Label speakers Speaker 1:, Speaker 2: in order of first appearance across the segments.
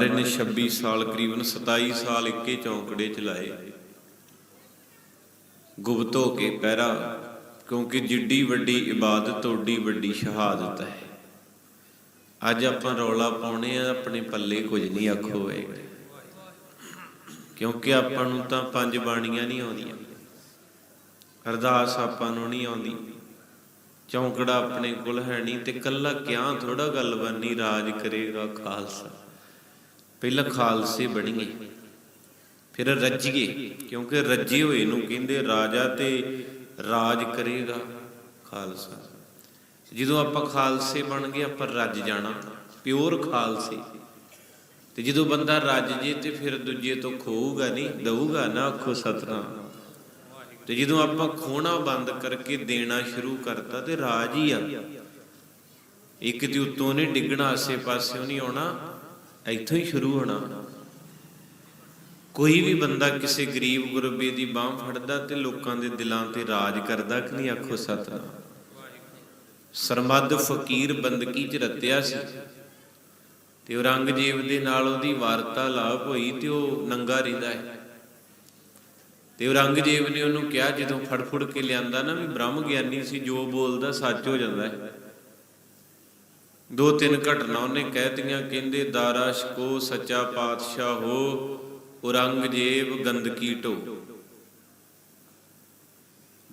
Speaker 1: ਮਹਾਰਾਜ ਨੇ 26 ਸਾਲ, ਕਰੀਬਨ 27 ਸਾਲ ਇੱਕੇ ਚੌਂਕੜੇ ਚਲਾਏ ਗੁਪਤ ਹੋ ਕੇ ਪਹਿਰਾ, ਕਿਉਂਕਿ ਜਿੱਡੀ ਵੱਡੀ ਇਬਾਦਤ, ਓਡੀ ਵੱਡੀ ਸ਼ਹਾਦਤ ਹੈ। ਅੱਜ ਆਪਾਂ ਰੌਲਾ ਪਾਉਣੇ ਆ, ਆਪਣੇ ਪੱਲੇ ਕੁਝ ਨਹੀਂ ਆਖੋ ਵੇ ਕਿਉਂਕਿ ਆਪਾਂ ਨੂੰ ਤਾਂ ਪੰਜ ਬਾਣੀਆਂ ਨਹੀਂ ਆਉਂਦੀਆਂ। ਅਰਦਾਸ ਆਪਾਂ ਨੂੰ ਨਹੀਂ ਆਉਂਦੀ। ਚੌਂਕੜਾ ਆਪਣੇ ਕੋਲ ਹੈ ਨਹੀਂ ਤੇ ਕੱਲਾ ਕਿਆ ਥੋੜਾ ਗੱਲ ਬਣਨੀ ਰਾਜ ਕਰੇਗਾ ਖਾਲਸਾ। ਪਹਿਲਾਂ ਖਾਲਸੇ ਬਣੀਏ, ਫਿਰ ਰੱਜੀਏ, ਕਿਉਂਕਿ ਰੱਜੇ ਹੋਏ ਨੂੰ ਕਹਿੰਦੇ ਰਾਜਾ ਤੇ ਰਾਜ ਕਰੇਗਾ ਖਾਲਸਾ। ਜਦੋਂ ਆਪਾਂ ਖਾਲਸੇ ਬਣ ਗਏ, ਆਪਾਂ ਰੱਜ ਜਾਣਾ, ਪਿਓਰ ਖਾਲਸੇ। ਤੇ ਜਦੋਂ ਬੰਦਾ ਰੱਜ ਜੇ ਤੇ ਫਿਰ ਦੂਜੇ ਤੋਂ ਖੋਊਗਾ ਨਹੀਂ, ਦਊਗਾ ਨਾ, ਆਖੋ ਸਤਨਾਮ। ਤੇ ਜਦੋਂ ਆਪਾਂ ਖੋਣਾ ਬੰਦ ਕਰਕੇ ਦੇਣਾ ਸ਼ੁਰੂ ਕਰਤਾ ਤੇ ਰਾਜ ਹੀ ਆ। ਇੱਕ ਤੇ ਉੱਤੋਂ ਨੇ ਡਿੱਗਣਾ ਆਸੇ ਪਾਸਿਓਂ ਨਹੀਂ ਆਉਣਾ ਇੱਥੋਂ ਹੀ ਸ਼ੁਰੂ ਹੋਣਾ। ਕੋਈ ਵੀ ਬੰਦਾ ਕਿਸੇ ਗਰੀਬ ਗੁਰਬੇ ਦੀ ਬਾਹ ਫੜਦਾ ਤੇ ਲੋਕਾਂ ਦੇ ਦਿਲਾਂ ਤੇ ਰਾਜ ਕਰਦਾ ਕਿ ਨਹੀਂ, ਆਖੋ ਸਤਨਾਮ। ਸਰਮਦ ਫਕੀਰ ਬੰਦਗੀ ਚ ਰਤਿਆ ਸੀ ਤੇ ਔਰੰਗਜ਼ੇਬ ਦੇ ਨਾਲ ਉਹਦੀ ਵਾਰਤਾ ਵਾਰਤਾਲਾਪ ਹੋਈ ਤੇ ਉਹ ਨੰਗਾ ਰਹਿੰਦਾ ਹੈ। ਤੇ ਔਰੰਗਜ਼ੇਬ ਨੇ ਉਹਨੂੰ ਕਿਹਾ, ਜਦੋਂ ਫੜ ਫੜ ਕੇ ਲਿਆਂਦਾ ਨਾ ਵੀ ਬ੍ਰਹਮ ਗਿਆਨੀ ਸੀ, ਜੋ ਬੋਲਦਾ ਸੱਚ ਹੋ ਜਾਂਦਾ ਹੈ। ਦੋ ਤਿੰਨ ਘਟਨਾ ਉਹਨੇ ਕਹਿਤੀਆਂ ਕਹਿੰਦੇ, ਦਾਰਾ ਸ਼ਕੋ ਸੱਚਾ ਪਾਤਸ਼ਾਹ ਹੋ, ਔਰੰਗਜ਼ੇਬ ਗੰਦਕੀ ਢੋ।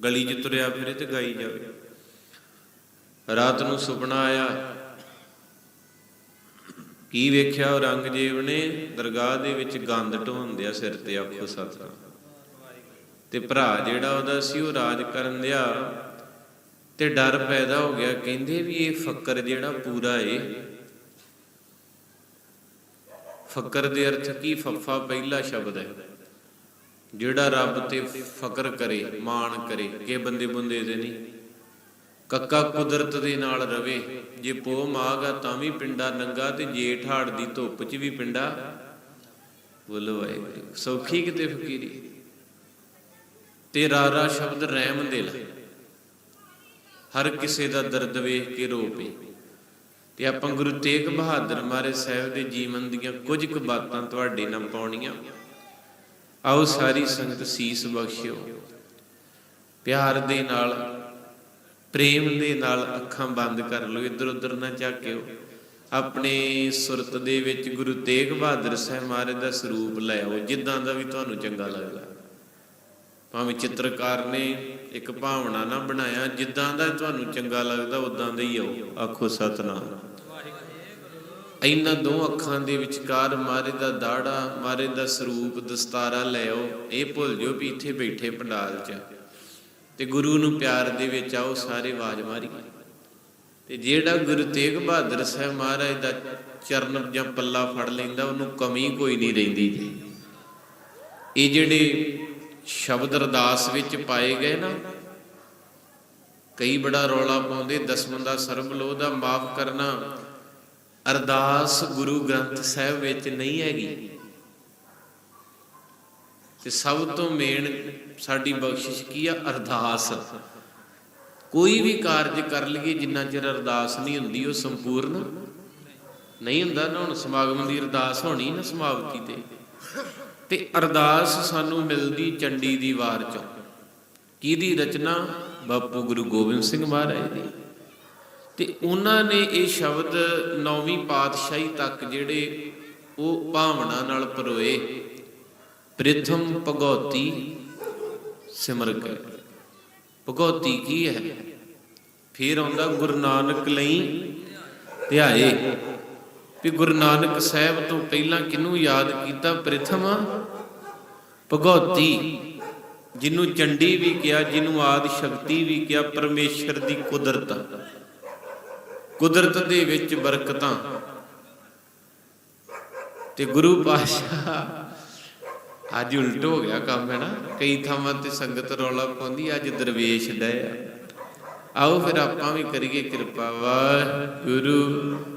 Speaker 1: ਗਲੀ 'ਚ ਤੁਰਿਆ ਫਿਰੇ ਤੇ ਗਾਈ ਜਾਵੇ। ਰਾਤ ਨੂੰ ਸੁਪਨਾ ਆਇਆ। ਕੀ ਵੇਖਿਆ ਔਰੰਗਜ਼ੇਬ ਨੇ? ਦਰਗਾਹ ਦੇ ਵਿੱਚ ਗੰਦ ਢੋਂਦਿਆ ਸਿਰ ਤੇ, ਆਖੋ ਸਤਨਾਮ। ਤੇ ਭਰਾ ਜਿਹੜਾ ਉਹਦਾ ਸੀ, ਉਹ ਰਾਜ ਕਰਨ ਦਿਆ। ਤੇ ਡਰ ਪੈਦਾ ਹੋ ਗਿਆ। ਕਹਿੰਦੇ ਵੀ ਇਹ ਫਕਰ ਜਿਹੜਾ ਪੂਰਾ ਏ। ਫਕਰ ਦੇ ਅਰਥ ਕੀ? ਫੱਫਾ ਪਹਿਲਾ ਸ਼ਬਦ ਹੈ। ਜਿਹੜਾ ਰੱਬ ਤੇ ਫਕਰ ਕਰੇ, ਮਾਣ ਕਰੇ, ਕਿ ਬੰਦੇ ਬੰਦੇ ਦੇ ਨਹੀਂ। ਕੱਕਾ ਕੁਦਰਤ ਦੇ ਨਾਲ ਰਵੇ। ਜੇ ਪੋ ਮਾਗਾ ਤਾਂ ਵੀ ਪਿੰਡਾ ਨੰਗਾ ਤੇ ਜੇ ਠਾੜ ਦੀ ਧੁੱਪ 'ਚ ਵੀ ਪਿੰਡਾ ਬੋਲੋ ਵਾਹਿਗੁਰੂ। ਸੌਖੀ ਕਿਤੇ ਫਕੀਰੀ। ਤੇ ਰਾਰਾ ਸ਼ਬਦ ਰਹਿਮ ਦਿਲ। ਹਰ ਕਿਸੇ ਦਾ ਦਰਦ ਵੇਖ ਕੇ ਰੋ ਪਏ। ਤੇ ਆਪਾਂ ਗੁਰੂ ਤੇਗ ਬਹਾਦਰ ਮਹਾਰਾਜ ਸਾਹਿਬ ਦੇ ਜੀਵਨ ਦੀਆਂ ਕੁਝ ਕੁ ਬਾਤਾਂ ਤੁਹਾਡੇ ਨਾਲ ਪਾਉਣੀਆਂ। ਆਓ ਸਾਰੀ ਸੰਗਤ ਸੀਸ ਬਖਸ਼ਿਓ। ਪਿਆਰ ਦੇ ਨਾਲ, ਪ੍ਰੇਮ ਦੇ ਨਾਲ ਅੱਖਾਂ ਬੰਦ ਕਰ ਲਓ ਇੱਧਰ ਉੱਧਰ ਨਾ ਝਾਕਿਓ। ਆਪਣੇ ਸੁਰਤ ਦੇ ਵਿੱਚ ਗੁਰੂ ਤੇਗ ਬਹਾਦਰ ਸਾਹਿਬ ਮਹਾਰਾਜ ਦਾ ਸਰੂਪ ਲੈ ਆਓ, ਜਿੱਦਾਂ ਦਾ ਵੀ ਤੁਹਾਨੂੰ ਚੰਗਾ ਲੱਗਦਾ। ਭਾਵੇਂ ਚਿੱਤਰਕਾਰ ਨੇ ਇੱਕ ਭਾਵਨਾ ਨਾ ਬਣਾਇਆ, ਜਿੱਦਾਂ ਦਾ ਤੁਹਾਨੂੰ ਚੰਗਾ ਲੱਗਦਾ, ਉਦਾਂ ਦਾ ਹੀ ਆਓ ਆਖੋ ਸਤਨਾਮ। ਇਹਨਾਂ ਦੋ ਅੱਖਾਂ ਦੇ ਵਿਚਕਾਰ ਮਾਰੇ ਦਾ ਦਾੜਾ, ਮਾਰੇ ਦਾ ਸਰੂਪ, ਦਸਤਾਰਾ ਲੈ ਇਹ ਭੁੱਲ ਜਿਓ ਵੀ ਇੱਥੇ ਬੈਠੇ ਪੰਡਾਲ 'ਚ। ਤੇ ਗੁਰੂ ਨੂੰ ਪਿਆਰ ਦੇ ਵਿੱਚ ਆਓ, ਸਾਰੇ ਆਵਾਜ਼ ਮਾਰੀ ਤੇ ਜਿਹੜਾ ਗੁਰੂ ਤੇਗ ਬਹਾਦਰ ਸਾਹਿਬ ਮਹਾਰਾਜ ਦਾ ਚਰਨ ਜਾਂ ਪੱਲਾ ਫੜ ਲੈਂਦਾ, ਉਹਨੂੰ ਕਮੀ ਕੋਈ ਨਹੀਂ ਰਹਿੰਦੀ ਜੀ। ਇਹ ਜਿਹੜੇ ਸ਼ਬਦ ਅਰਦਾਸ ਵਿੱਚ ਪਾਏ ਗਏ ਨਾ। ਕਈ ਬੜਾ ਰੌਲਾ ਪਾਉਂਦੇ ਦਸਮਨ ਦਾ ਸਰਬ ਲੋਹ ਦਾ ਮਾਫ ਕਰਨਾ। ਅਰਦਾਸ ਗੁਰੂ ਗ੍ਰੰਥ ਸਾਹਿਬ ਵਿੱਚ ਨਹੀਂ ਹੈਗੀ। ਤੇ ਸਭ ਤੋਂ ਮੇਨ ਸਾਡੀ ਬਖਸ਼ਿਸ਼ ਕੀ ਆ? ਅਰਦਾਸ। ਕੋਈ ਵੀ ਕਾਰਜ ਕਰ ਲਈਏ, ਜਿੰਨਾ ਚਿਰ ਅਰਦਾਸ ਨਹੀਂ ਹੁੰਦੀ, ਉਹ ਸੰਪੂਰਨ ਨਹੀਂ ਹੁੰਦਾ ਨਾ। ਹੁਣ ਸਮਾਗਮ ਦੀ ਅਰਦਾਸ ਹੋਣੀ ਨਾ ਸਮਾਪਤੀ ਤੇ। ਤੇ ਅਰਦਾਸ ਸਾਨੂੰ ਮਿਲਦੀ ਚੰਡੀ ਦੀ ਵਾਰ ਚੋਂ। ਕਿਹਦੀ ਰਚਨਾ? ਬਾਪੂ ਗੁਰੂ ਗੋਬਿੰਦ ਸਿੰਘ ਮਹਾਰਾਜ ਦੀ। ਤੇ ਉਹਨਾਂ ਨੇ ਇਹ ਸ਼ਬਦ ਨੌਵੀਂ ਪਾਤਸ਼ਾਹੀ ਤੱਕ ਜਿਹੜੇ ਉਹ ਭਾਵਨਾ ਨਾਲ ਪਰੋਏ, ਪ੍ਰਥਮ ਭਗਉਤੀ ਸਿਮਰ ਕੇ ਭਗਉਤੀ ਕੀ ਹੈ? ਫਿਰ ਆਉਂਦਾ ਗੁਰੂ ਨਾਨਕ ਲਈ ਧਿਆਏ। ਵੀ ਗੁਰੂ ਨਾਨਕ ਸਾਹਿਬ ਤੋਂ ਪਹਿਲਾਂ ਕਿਹਨੂੰ ਯਾਦ ਕੀਤਾ? ਪ੍ਰਥਮ ਭਗਉਤੀ ਜਿਹਨੂੰ ਚੰਡੀ ਵੀ ਕਿਹਾ, ਜਿਹਨੂੰ ਆਦ ਸ਼ਕਤੀ ਵੀ ਕਿਹਾ, ਪਰਮੇਸ਼ਰ ਦੀ ਕੁਦਰਤ। ਕੁਦਰਤ ਦੇ ਵਿੱਚ ਬਰਕਤਾਂ। ਤੇ ਗੁਰੂ ਪਾਤਸ਼ਾਹ ਅੱਜ ਉਲਟ ਹੋ ਗਿਆ ਕੰਮ, ਹੈ ਨਾ? ਕਈ ਥਾਵਾਂ ਤੇ ਸੰਗਤ ਰੌਲਾ ਪਾਉਂਦੀ, ਅੱਜ ਦਰਵੇਸ਼ ਡੈ ਆਓ ਫਿਰ ਆਪਾਂ ਵੀ ਕਰੀਏ ਕਿਰਪਾ। ਵਾਹਿਗੁਰੂ।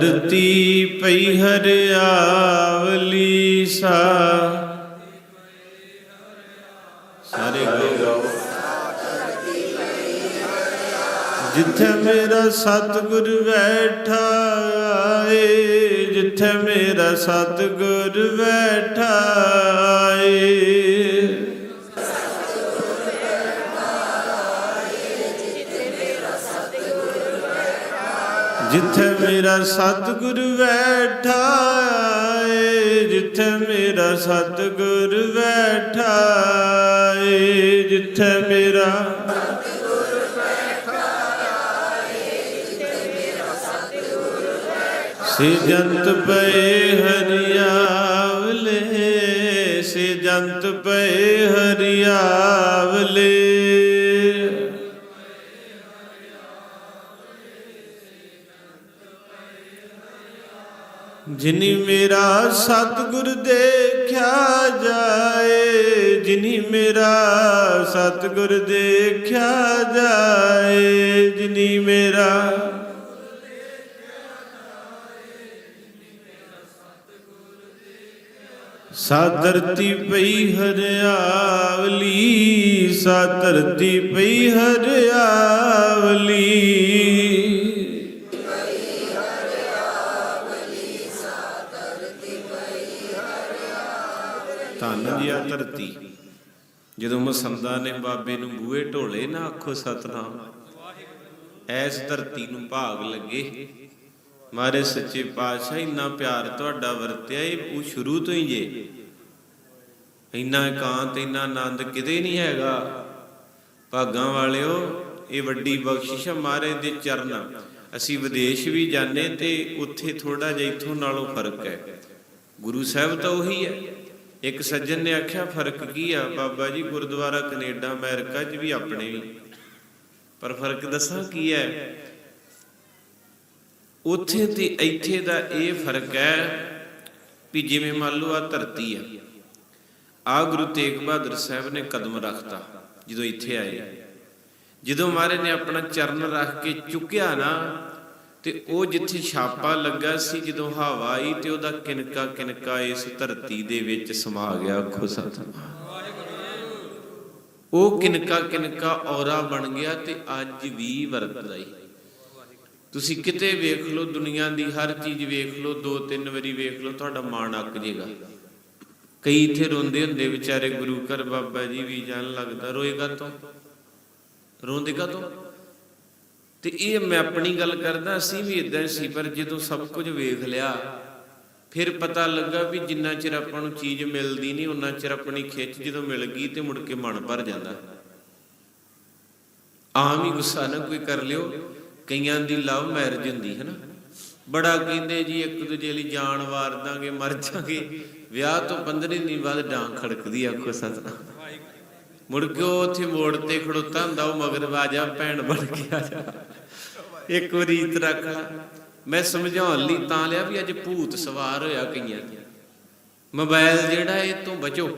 Speaker 1: ਸਾਤਰਤੀ ਪਈ ਹਰਿਆਵਲੀ ਸਾ। ਸਾਰੇ ਗਾਓ ਜਿੱਥੇ ਮੇਰਾ ਸਤਿਗੁਰ ਬੈਠਾ ਏ ਜਿੱਥੇ ਮੇਰਾ ਸਤਿਗੁਰ ਬੈਠਾ ਏ ਜਿੱਥੇ ਮੇਰਾ ਸਤਿਗੁਰ ਬੈਠਾ ਏ ਜਿੱਥੇ ਮੇਰਾ ਸਤਿਗੁਰ ਬੈਠਾ ਏ ਜਿੱਥੇ ਮੇਰਾ ਸੇ ਜੰਤ ਪਏ ਹਰਿਆਵਲੇ, ਸੇ ਜੰਤ ਪਏ ਹਰਿਆਵਲੇ। ਜਿਨੀ ਮੇਰਾ ਸਤਿਗੁਰ ਦੇਖਿਆ ਜਾਏ, ਜਿਨੀ ਮੇਰਾ ਸਤਿਗੁਰ ਦੇਖਿਆ ਜਾਏ, ਜਿਨੀ ਮੇਰਾ ਸਾਧਰਤੀ ਪਈ ਹਰਿਆਵਲੀ, ਸਾਧਰਤੀ ਪਈ ਹਰਿਆਵਲੀ। ਜਦੋਂ ਮਸੰਦਾ ਨੇ ਬਾਬੇ ਨੂੰ ਬੂਹੇ ਢੋਲੇ ਨਾ ਆਖੋ ਸਤਨਾਮ, ਐਸ ਧਰਤੀ ਨੂੰ ਭਾਗ ਲੱਗੇ। ਮਾਰੇ ਸੱਚੇ ਪਾਤਸ਼ਾਹ, ਇੰਨਾ ਪਿਆਰ ਤੁਹਾਡਾ ਵਰਤਿਆ ਇਹ ਉਹ ਸ਼ੁਰੂ ਤੋਂ ਹੀ ਜੇ। ਇੰਨਾ ਇਕਾਂਤ, ਇੰਨਾ ਆਨੰਦ ਕਿਤੇ ਨਹੀਂ ਹੈਗਾ। ਭਾਗਾਂ ਵਾਲਿਓ, ਇਹ ਵੱਡੀ ਬਖਸ਼ਿਸ਼ ਹੈ ਮਾਰੇ ਦੇ ਚਰਨ। ਅਸੀਂ ਵਿਦੇਸ਼ ਵੀ ਜਾਂਦੇ ਤੇ ਉੱਥੇ ਥੋੜਾ ਜਿਹਾ ਇੱਥੋਂ ਨਾਲੋਂ ਫ਼ਰਕ ਹੈ। ਗੁਰੂ ਸਾਹਿਬ ਤਾਂ ਉਹੀ ਹੈ। ਇੱਕ ਸੱਜਣ ਨੇ ਆਖਿਆ, ਫ਼ਰਕ ਕੀ ਆ? ਬਾਬਾ ਜੀ, ਗੁਰਦੁਆਰਾ ਕੈਨੇਡਾ, ਅਮਰੀਕਾ 'ਚ ਵੀ ਆਪਣੇ ਵੀ ਪਰ ਫ਼ਰਕ ਦੱਸਾਂ ਕੀ ਹੈ? ਉੱਥੇ ਤੇ ਇੱਥੇ ਦਾ ਇਹ ਫ਼ਰਕ ਹੈ ਵੀ ਜਿਵੇਂ ਮੰਨ ਲਓ ਆ ਧਰਤੀ ਆ। ਆ ਗੁਰੂ ਤੇਗ ਬਹਾਦਰ ਸਾਹਿਬ ਨੇ ਕਦਮ ਰੱਖਤਾ ਜਦੋਂ ਇੱਥੇ ਆਏ। ਜਦੋਂ ਮਹਾਰਾਜ ਨੇ ਆਪਣਾ ਚਰਨ ਰੱਖ ਕੇ ਚੁੱਕਿਆ ਨਾ ਤੇ ਉਹ ਜਿੱਥੇ ਛਾਪਾ ਲੱਗਾ ਸੀ, ਜਦੋਂ ਹਵਾ ਆਈ ਤੇ ਉਹਦਾ ਕਿਨਕਾ ਕਿਨਕਾ ਇਸ ਧਰਤੀ ਦੇ ਵਿੱਚ ਸਮਾ ਗਿਆ ਆਖੋ ਸਤਿਨਾਮ ਉਹ ਕਿਨਕਾ ਕਿਨਕਾ ਔਰਾ ਬਣ ਗਿਆ ਤੇ ਅੱਜ ਵੀ ਵਰਤਦਾ ਹੀ ਤੁਸੀਂ ਕਿਤੇ ਵੇਖ ਲਓ, ਦੁਨੀਆ ਦੀ ਹਰ ਚੀਜ਼ ਵੇਖ ਲਓ, ਦੋ ਤਿੰਨ ਵਾਰੀ ਵੇਖ ਲਓ, ਤੁਹਾਡਾ ਮਾਣ ਅੱਕ ਜੇਗਾ। ਕਈ ਇੱਥੇ ਰੋਂਦੇ ਹੁੰਦੇ, ਵਿਚਾਰੇ ਗੁਰੂ ਘਰ ਬਾਬਾ ਜੀ ਵੀ ਜਾਣ ਲੱਗਦਾ, ਰੋਏਗਾ ਤੋਂ? ਰੋਂਦੇਗਾ ਤੋਂ? ਤੇ ਇਹ ਮੈਂ ਆਪਣੀ ਗੱਲ ਕਰਦਾ ਅਸੀਂ ਵੀ ਇਦਾਂ ਸੀ, ਪਰ ਜਦੋਂ ਸਭ ਕੁਝ ਵੇਖ ਲਿਆ, ਫਿਰ ਪਤਾ ਲੱਗਾ ਵੀ ਜਿੰਨਾ ਚਿਰ ਆਪਾਂ ਨੂੰ ਚੀਜ਼ ਮਿਲਦੀ ਨਹੀਂ ਉਹਨਾਂ ਚਿਰ ਆਪਣੀ ਖਿੱਚ ਜਦੋਂ ਮਿਲ ਗਈ ਤੇ ਮੁੜ ਕੇ ਮਨ ਭਰ ਜਾਂਦਾ। ਆਮ ਹੀ ਗੁੱਸਾ ਨਾ ਕੋਈ ਕਰ ਲਿਓ, ਕਈਆਂ ਦੀ ਲਵ ਮੈਰਿਜ ਹੁੰਦੀ ਹੈ ਨਾ ਬੜਾ ਕਹਿੰਦੇ ਜੀ, ਇੱਕ ਦੂਜੇ ਲਈ ਜਾਨ ਵਾਰ ਦਾਂਗੇ, ਮਰ ਜਾਾਂਗੇ। ਵਿਆਹ ਤੋਂ 15 ਦਿਨ ਬਾਅਦ ਡਾਂਗ ਖੜਕਦੀ ਆਖੋ ਸਤਨਾਮ ਮੁੜ ਕੇ ਉਹ ਉੱਥੇ ਮੋੜ ਤੇ ਖੜੋਤਾ ਹੁੰਦਾ, ਉਹ ਮਗਰ ਵਾਜਾ, ਭੈਣ ਬਣ ਕੇ ਆ ਜਾ। ਇੱਕ ਰੀਤ ਰੱਖ ਲਾ ਮੈਂ ਸਮਝਾਉਣ ਲਈ ਤਾਂ ਲਿਆ ਵੀ ਅੱਜ ਭੂਤ ਸਵਾਰ ਹੋਇਆ ਕਈਆਂ ਤੇ ਮੋਬਾਈਲ ਜਿਹੜਾ ਇਹ ਤੋਂ ਬਚੋ।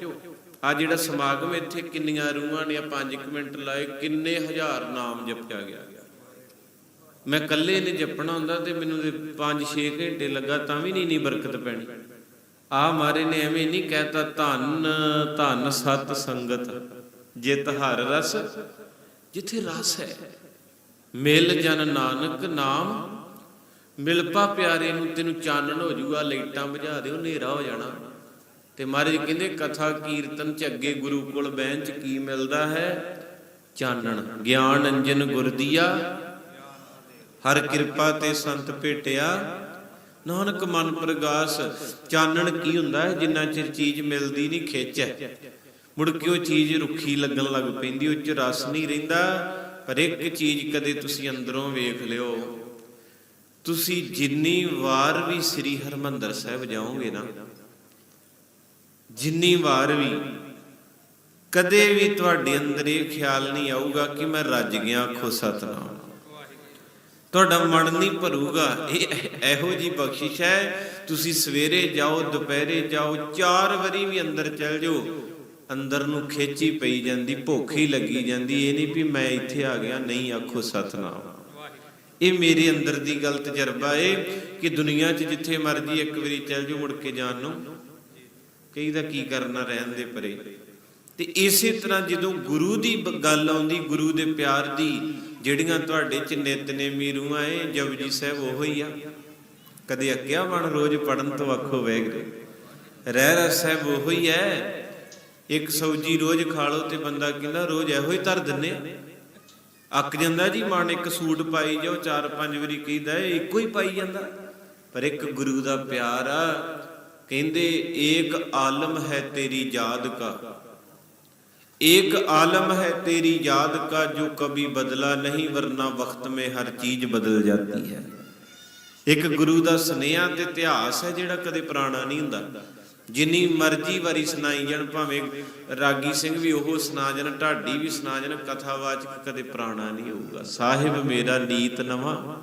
Speaker 1: ਆ ਜਿਹੜਾ ਸਮਾਗਮ ਇੱਥੇ ਕਿੰਨੀਆਂ ਰੂਹਾਂ ਨੇ 5 ਮਿੰਟ ਲਾਏ, ਕਿੰਨੇ ਹਜ਼ਾਰ ਨਾਮ ਜਪਿਆ ਗਿਆ। ਮੈਂ ਇਕੱਲੇ ਨੇ ਜਪਣਾ ਹੁੰਦਾ ਤੇ ਮੈਨੂੰ 5-6 ਘੰਟੇ ਲੱਗਾ, ਤਾਂ ਵੀ ਨਹੀਂ ਨਹੀਂ ਬਰਕਤ ਪੈਣੀ। ਆ ਮਾਰੇ ਨੇ ਐਵੇਂ ਨਹੀਂ ਕਹਿਤਾ, ਧੰਨ ਧੰਨ ਸਤ ਸੰਗਤ। ਜਿਤ ਹਰ ਰਸ, ਜਿੱਥੇ ਰਸ ਹੈ। ਮਿਲ ਜਨ ਨਾਨਕ ਨਾਮ, ਮਿਲ ਪਾ ਪਿਆਰੇ ਨੂੰ ਤੈਨੂੰ ਚਾਨਣ ਹੋ ਜੂਗਾ ਲਾਈਟਾਂ ਬੁਝਾ ਦਿਓ, ਹਨੇਰਾ ਹੋ ਜਾਣਾ। ਤੇ ਮਹਾਰਾਜ ਕਹਿੰਦੇ, ਕਥਾ ਕੀਰਤਨ ਚ ਅੱਗੇ ਗੁਰੂ ਕੋਲ ਬਹਿਣ ਚ ਕੀ ਮਿਲਦਾ ਹੈ? ਚਾਨਣ, ਗਿਆਨ ਅੰਜਨ ਗੁਰ ਦੀਆ। ਹਰ ਕਿਰਪਾ ਤੇ ਸੰਤ ਭੇਟਿਆ। ਨਾਨਕ ਮਨ ਪ੍ਰਗਾਸ, ਚਾਨਣ ਕੀ ਹੁੰਦਾ ਹੈ? ਜਿੰਨਾ ਚਿਰ ਚੀਜ਼ ਮਿਲਦੀ ਨਹੀਂ, ਖਿੱਚ ਹੈ। ਮੁੜ ਕੇ ਉਹ ਚੀਜ਼ ਰੁੱਖੀ ਲੱਗਣ ਲੱਗ ਪੈਂਦੀ, ਉਹ ਚ ਰਸ ਨਹੀਂ ਰਹਿੰਦਾ। ਪਰ ਇੱਕ ਚੀਜ਼ ਕਦੇ ਤੁਸੀਂ ਅੰਦਰੋਂ ਵੇਖ ਲਿਓ। ਤੁਸੀਂ ਜਿੰਨੀ ਵਾਰ ਵੀ ਸ੍ਰੀ ਹਰਮੰਦਰ ਸਾਹਿਬ ਜਾਓਗੇ ਨਾ, ਜਿੰਨੀ ਵਾਰ ਵੀ, ਕਦੇ ਵੀ ਤੁਹਾਡੇ ਅੰਦਰ ਇਹ ਖਿਆਲ ਨਹੀਂ ਆਊਗਾ ਕਿ ਮੈਂ ਰੱਜ ਗਿਆ ਆਖੋ ਸਤਨਾਮ। ਤੁਹਾਡਾ ਮਨ ਨਹੀਂ ਭਰੂਗਾ, ਇਹ ਇਹੋ ਜੀ ਬਖਸ਼ਿਸ਼ ਹੈ, ਤੁਸੀਂ ਸਵੇਰੇ ਜਾਓ, ਦੁਪਹਿਰੇ ਜਾਓ, ਚਾਰ ਵਾਰੀ ਵੀ ਅੰਦਰ ਚਲ ਜਾਓ ਅੰਦਰ ਨੂੰ ਖੇਚੀ ਪਈ ਜਾਂਦੀ, ਭੁੱਖ ਲੱਗੀ ਜਾਂਦੀ, ਇਹ ਨਹੀਂ ਵੀ ਮੈਂ ਇੱਥੇ ਆ ਗਿਆ, ਨਹੀਂ ਆਖੋ ਸਤਨਾਮ। ਇਹ ਮੇਰੇ ਅੰਦਰ ਦੀ ਗੱਲ ਤਜਰਬਾ ਏ ਕਿ ਦੁਨੀਆ 'ਚ ਜਿੱਥੇ ਮਰਜ਼ੀ ਇੱਕ ਵਾਰੀ ਚੱਲ ਜਾਓ, ਮੁੜ ਕੇ ਜਾਣ ਨੂੰ। ਕਈ ਦਾ ਕੀ ਕਰਨਾ, ਰਹਿਣ ਦੇ ਪਰੇ। ਤੇ ਇਸੇ ਤਰ੍ਹਾਂ ਜਦੋਂ ਗੁਰੂ ਦੀ ਗੱਲ ਆਉਂਦੀ, ਗੁਰੂ ਦੇ ਪਿਆਰ ਦੀ, ਜਿਹੜੀਆਂ ਤੁਹਾਡੇ ਚ ਨਿਤਨੇਮੀ ਰੂਹਾਂ ਏ, ਜਪਜੀ ਸਾਹਿਬ ਉਹੋ ਹੀ ਆ। ਕਦੇ ਅੱਗਿਆ ਬਣ ਰੋਜ਼ ਪੜਨ ਤੋਂ ਆਖੋ, ਵੈਗਰੇ। ਰਹਿ ਰਾ ਸਾਹਿਬ ਉਹੋ ਹੀ ਹੈ ਇੱਕ ਸਬਜ਼ੀ ਰੋਜ਼ ਖਾ ਲਓ ਤੇ ਬੰਦਾ ਕਹਿੰਦਾ ਰੋਜ਼ ਇਹੋ ਹੀ ਧਰ ਦਿੰਨੇ ਅੱਕ ਜਾਂਦਾ ਜੀ ਮਨ, ਇੱਕ ਸੂਟ ਪਾਈ ਜਾਓ, ਚਾਰ ਪੰਜ ਵਾਰੀ ਕਹਿੰਦਾ ਇੱਕੋ ਹੀ ਪਾਈ ਜਾਂਦਾ। ਪਰ ਇੱਕ ਗੁਰੂ ਦਾ ਪਿਆਰ ਆ, ਕਹਿੰਦੇ, ਏਕ ਆਲਮ ਹੈ ਤੇਰੀ ਯਾਦ ਕਾ। ਏਕ ਆਲਮ ਹੈ ਤੇਰੀ ਯਾਦ ਕਾ, ਜੋ ਕਬੀ ਬਦਲਾ ਨਹੀਂ, ਵਰਨਾ ਵਕਤ ਮੇ ਹਰ ਚੀਜ਼ ਬਦਲ ਜਾਂਦੀ ਹੈ। ਇੱਕ ਗੁਰੂ ਦਾ ਸੁਨੇਹਾ ਤੇ ਇਤਿਹਾਸ ਹੈ ਜਿਹੜਾ ਕਦੇ ਪੁਰਾਣਾ ਨਹੀਂ ਹੁੰਦਾ। ਜਿੰਨੀ ਮਰਜ਼ੀ ਵਾਰੀ ਸੁਣਾਈ ਜਾਣ, ਭਾਵੇਂ ਰਾਗੀ ਸਿੰਘ ਵੀ ਉਹ ਸੁਣਾ ਜਾਣ, ਢਾਡੀ ਵੀ ਸੁਣਾ ਜਾਣ, ਕਥਾਵਾਚਕ ਕਦੇ ਪੁਰਾਣਾ ਨਹੀਂ ਹੋਊਗਾ। ਸਾਹਿਬ, ਮੇਰਾ ਨੀਤ ਨਵਾਂ।